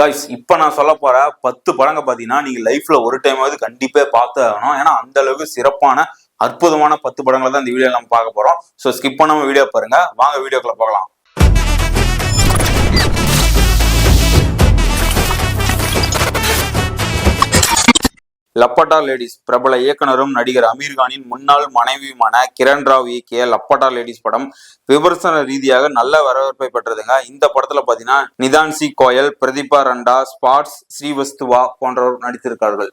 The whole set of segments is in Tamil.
கைஸ் இப்போ நான் சொல்ல போற பத்து படங்க பார்த்தீங்கன்னா நீங்க லைஃப்ல ஒரு டைமாவது கண்டிப்பா பார்த்து ஆகணும். ஏன்னா அந்த அளவுக்கு சிறப்பான அற்புதமான பத்து படங்களை தான் இந்த வீடியோ நம்ம பார்க்க போறோம். ஸோ ஸ்கிப் பண்ணாம வீடியோ பாருங்க. வாங்க வீடியோக்குள்ள பார்க்கலாம் லப்பட்டா லேடிஸ் பிரபல இயக்குனரும் நடிகர் அமீர்கானின் முன்னாள் மனைவியுமான கிரண் ராவ் இயக்கிய லப்பட்டா லேடிஸ் படம் விமர்சன ரீதியாக நல்ல வரவேற்பை பெற்றதுங்க. இந்த படத்துல பாத்தீங்கன்னா நிதான்சி கோயல் பிரதீபா ரண்டா ஸ்பாட்ஸ் ஸ்ரீவஸ்துவா போன்றோர் நடித்திருக்கார்கள்.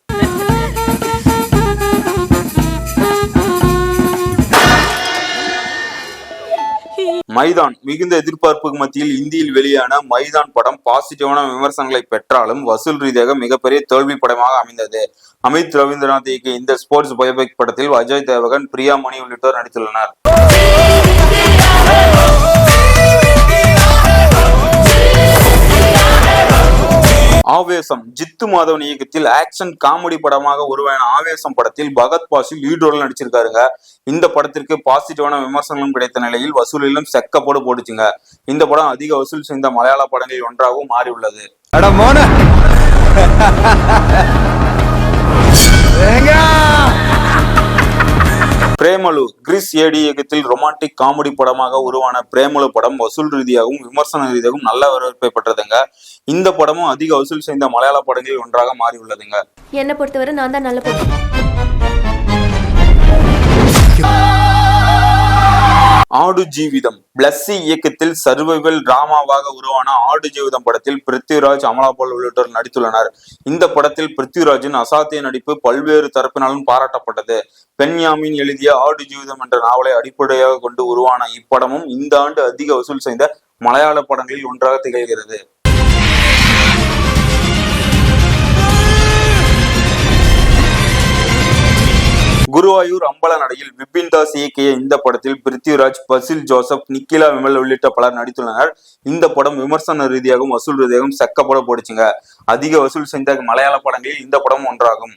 மைதான். மிகுந்த எதிர்பார்ப்புக்கு மத்தியில் இந்தியில் வெளியான மைதான் படம் பாசிட்டிவான விமர்சனங்களை பெற்றாலும் வசூல் ரீதியாக மிகப்பெரிய தோல்வி படமாக அமைந்தது. அமித் ரவீந்திரநாத் இயக்கிய இந்த ஸ்போர்ட்ஸ் பயோபிக் படத்தில் அஜய் தேவகன் பிரியா மணி உள்ளிட்டோர் நடித்துள்ளனர். ஆவேசம். ஜித்து மாதவன் இயக்கத்தில் ஆக்ஷன் காமெடி படமாக உருவான ஆவேசம் படத்தில் பகத் பாசி லீட் ரோல் நடிச்சிருக்காருங்க. இந்த படத்திற்கு பாசிட்டிவான விமர்சனங்களும் கிடைத்த நிலையில் வசூலிலும் செக்கப்போடு போட்டுச்சுங்க. இந்த படம் அதிக வசூல் செய்த மலையாள படங்களில் ஒன்றாகவும் மாறி உள்ளது அட மோன! பிரேமலு கிறிஸ் ஏடி இயக்கத்தில் ரொமான்டிக் காமெடி படமாக உருவான பிரேமலு படம் வசூல் ரீதியாகவும் விமர்சன ரீதியாகவும் நல்ல வரவேற்பை பெற்றதுங்க. இந்த படமும் அதிக வசூல் செய்த மலையாள படங்களில் ஒன்றாக மாறி உள்ளதுங்க என்னை பொறுத்தவரை நான் தான் நல்ல படம். ஆடு ஜீவிதம். பிளஸ்ஸி இயக்கத்தில் சர்வைவல் டிராமாவாக உருவான ஆடு ஜீவிதம் படத்தில் பிருத்விராஜ் அமலாபால் உள்ளிட்டோர் நடித்துள்ளனர். இந்த படத்தில் பிருத்விராஜின் அசாத்திய நடிப்பு பல்வேறு தரப்பினாலும் பாராட்டப்பட்டது. பென்யாமின் எழுதிய ஆடு ஜீவிதம் என்ற நாவலை அடிப்படையாக கொண்டு உருவான இப்படமும் இந்த ஆண்டு அதிக வசூல் செய்த மலையாள படங்களில் ஒன்றாக திகழ்கிறது. குருவாயூர் அம்பல நடையில் விபின் தாஸ் இயக்கிய இந்த படத்தில் பிருத்விராஜ் பசில் ஜோசப் நிக்கிலா விமல் உள்ளிட்ட பலர் நடித்துள்ளனர் இந்த படம் விமர்சன ரீதியாகவும் வசூல் ரீதியாகவும் செக்கப்பட போடுச்சுங்க அதிக வசூல் செய்த மலையாள படங்களில் இந்த படம் ஒன்றாகும்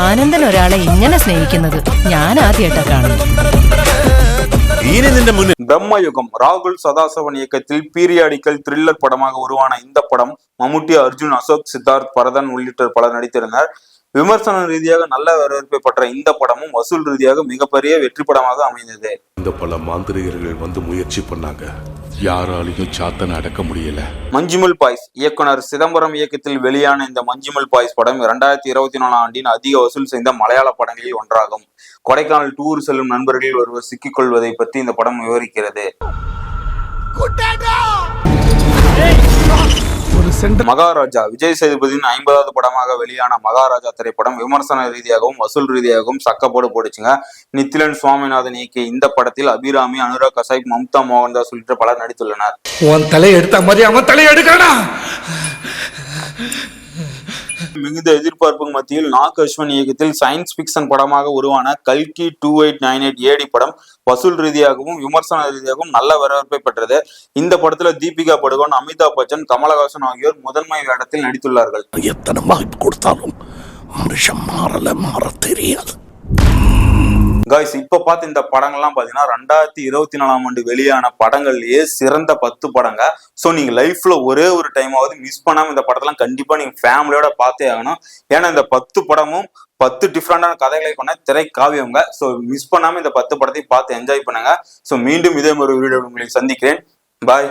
ആനന്ദൻ ഒരാളെ ഇങ്ങനെ സ്നേഹിക്കുന്നത് ഞാൻ ആദ്യമായിട്ടാ കാണുന്നത് ഇനി നിന്റെ മുന്നിൽ பிரம்மயுகம் ராகுல் சதாசவன் இயக்கத்தில் பீரியாடிக்கல் த்ரில்லர் படமாக உருவான இந்த படம் மம்முட்டி அர்ஜுன் அசோக் சித்தார்த் பரதன் உள்ளிட்ட பலர் நடித்திருந்தனர். விமர்சன ரீதியாக நல்ல வரவேற்பை பெற்ற இந்த படமும் வசூல் ரீதியாக மிகப்பெரிய வெற்றி படமாக அமைந்தது. இந்த பல மாந்திரிகர்கள் வந்து முயற்சி பண்ணாங்க. யாராலையும் சாத்தனை அடக்க முடியல. மஞ்சுமல் பாய்ஸ் இயக்குனர் சிதம்பரம் இயக்கத்தில் வெளியான இந்த மஞ்சுமல் பாய்ஸ் படம் இரண்டாயிரத்தி இருபத்தி நாலாம் ஆண்டின் அதிக வசூல் செய்த மலையாள படங்களில் ஒன்றாகும். கொடைக்கானல் டூர் செல்லும் நண்பர்களில் ஒருவர் சிக்கிக் கொள்வதை பற்றி இந்த படம் விவரிக்கிறது. மகாராஜா. விஜய் சேதுபதியின் ஐம்பதாவது படமாக வெளியான மகாராஜா திரைப்படம் விமர்சன ரீதியாகவும் வசூல் ரீதியாகவும் சக்கப்போடு போடுச்சுங்க. நித்திலன் சுவாமிநாதன் இயக்கிய இந்த படத்தில் அபிராமி அனுராக் கசாய் மம்தா மோகன்தாஸ் உள்ளிட்ட பலர் நடித்துள்ளனர். உன் தலையை எடுத்த மாதிரி அவன் தலையை எடுக்கடா மிகுந்த எதிர்பார்ப்புக்கு மத்தியில் நாக் அஸ்வன் இயக்கத்தில் சயின்ஸ் பிக்சன் படமாக உருவான கல்கி two eight nine eight AD படம் வசூல் ரீதியாகவும் விமர்சன ரீதியாகவும் நல்ல வரவேற்பை பெற்றது. இந்த படத்துல தீபிகா படுகோன் அமிதாப் பச்சன் கமலஹாசன் ஆகியோர் முதன்மை வேடத்தில் நடித்துள்ளார்கள். எத்தனை வாய்ப்பு கொடுத்தாலும் மனுஷன் மாறல மாற தெரியாது. காய்ஸ் இப்போ பார்த்து இந்த படங்கள்லாம் பாத்தீங்கன்னா ரெண்டாயிரத்தி இருபத்தி நாலாம் ஆண்டு வெளியான படங்கள்லயே சிறந்த பத்து படங்க. ஸோ நீங்க லைஃப்ல ஒரே ஒரு டைமாவது மிஸ் பண்ணாமல் இந்த படத்தெல்லாம் கண்டிப்பாக நீங்க ஃபேமிலியோட பார்த்தே ஆகணும். ஏன்னா இந்த பத்து படமும் பத்து டிஃப்ரெண்டான கதைகளை கொண்ட திரை காவியங்க ஸோ மிஸ் பண்ணாமல் இந்த பத்து படத்தையும் பார்த்து என்ஜாய் பண்ணுங்க. ஸோ மீண்டும் இதே மாதிரி வீடியோ உங்களை சந்திக்கிறேன். பாய்